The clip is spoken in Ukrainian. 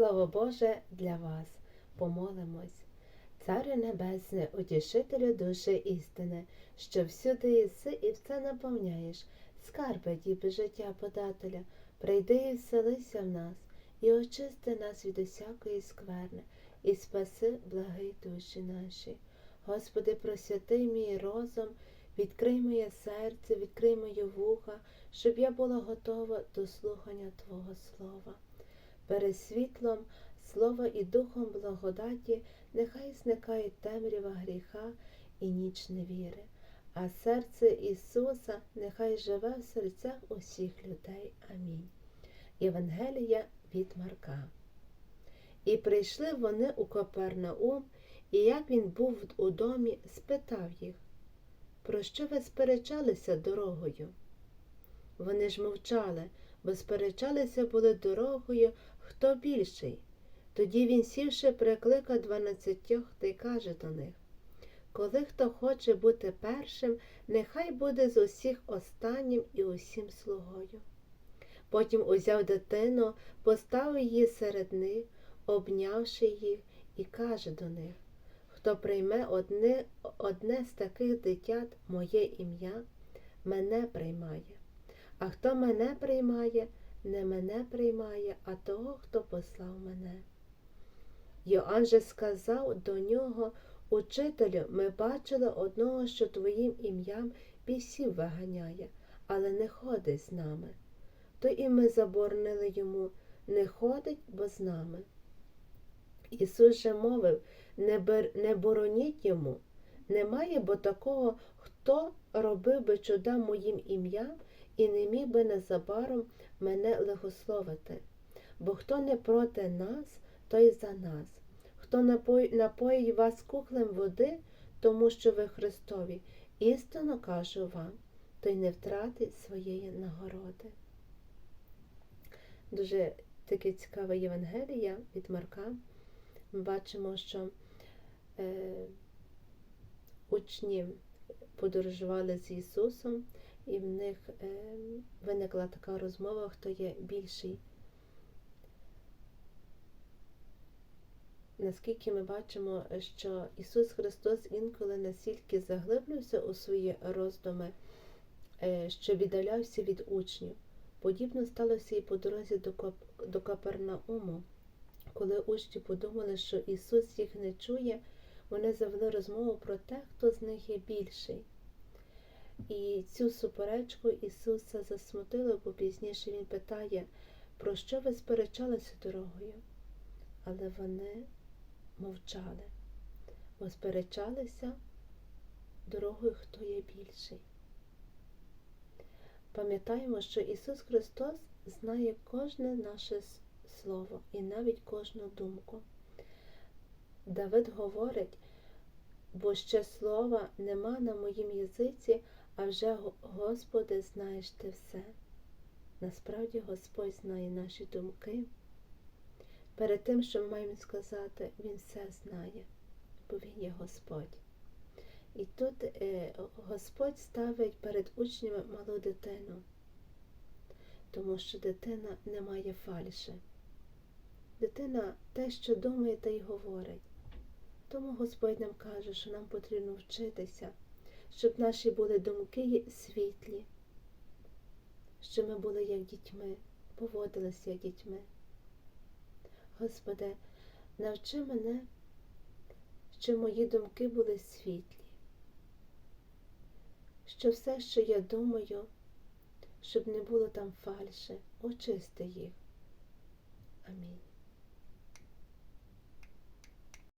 Слово Боже для вас. Помолимось. Царю Небесне, утішителю душі істини, що всюди єси і все наповняєш, скарби діби життя подателя, прийди і вселися в нас, і очисти нас від усякої скверни, і спаси благий душі наші. Господи, просвяти мій розум, відкрий моє серце, відкрий мої вуха, щоб я була готова до слухання Твого Слова. Перед світлом Слова і духом благодаті нехай зникає темрява гріха і ніч невіри, а серце Ісуса нехай живе в серцях усіх людей. Амінь. Євангелія від Марка. І прийшли вони у Копернаум, і як він був у домі, спитав їх, про що ви сперечалися дорогою? Вони ж мовчали, бо сперечалися були дорогою, хто більший. Тоді він, сівши, прикликав дванадцятьох та й каже до них Коли хто хоче бути першим, нехай буде з усіх останнім і усім слугою. Потім узяв дитину, поставив її серед них, обнявши їх, і каже до них Хто прийме одне, одне з таких дитят, моє ім'я, мене приймає, а хто мене приймає, не мене приймає, а того, хто послав мене. Йоанн же сказав до нього, Учителю, ми бачили одного, що твоїм ім'ям бісів виганяє, але не ходить з нами. То і ми заборонили йому не ходить, бо з нами. Ісус же мовив не, бер, не бороніть йому, немає бо такого, хто робив би чуда моїм ім'ям і не міг би незабаром мене лихословити. Бо хто не проти нас, той за нас. Хто напоїть вас кухлем води, тому що ви Христові, істинно кажу вам, той не втратить своєї нагороди. Дуже таке цікаве Євангелія від Марка. Ми бачимо, що е, учні подорожували з Ісусом, і в них е, виникла така розмова, хто є більший. Наскільки ми бачимо, що Ісус Христос інколи настільки заглиблювався у свої роздуми, е, що віддалявся від учнів. Подібно сталося і по дорозі до Капернауму. Коли учні подумали, що Ісус їх не чує, вони завели розмову про те, хто з них є більший. І цю суперечку Ісуса засмутило, бо пізніше Він питає, про що ви сперечалися дорогою? Але вони мовчали, бо сперечалися дорогою, хто є більший. Пам'ятаємо, що Ісус Христос знає кожне наше слово і навіть кожну думку. Давид говорить, бо ще слова нема на моїм язиці, а вже, Господи, знаєш ти все. Насправді Господь знає наші думки. Перед тим, що ми маємо сказати, Він все знає, бо Він є Господь. І тут е, Господь ставить перед учнями малу дитину, тому що дитина не має фальши. Дитина те, що думає, те й говорить. Тому Господь нам каже, що нам потрібно вчитися, щоб наші були думки світлі, щоб ми були як дітьми, поводилися як дітьми. Господи, навчи мене, щоб мої думки були світлі, що все, що я думаю, щоб не було там фальши, очисти їх. Амінь.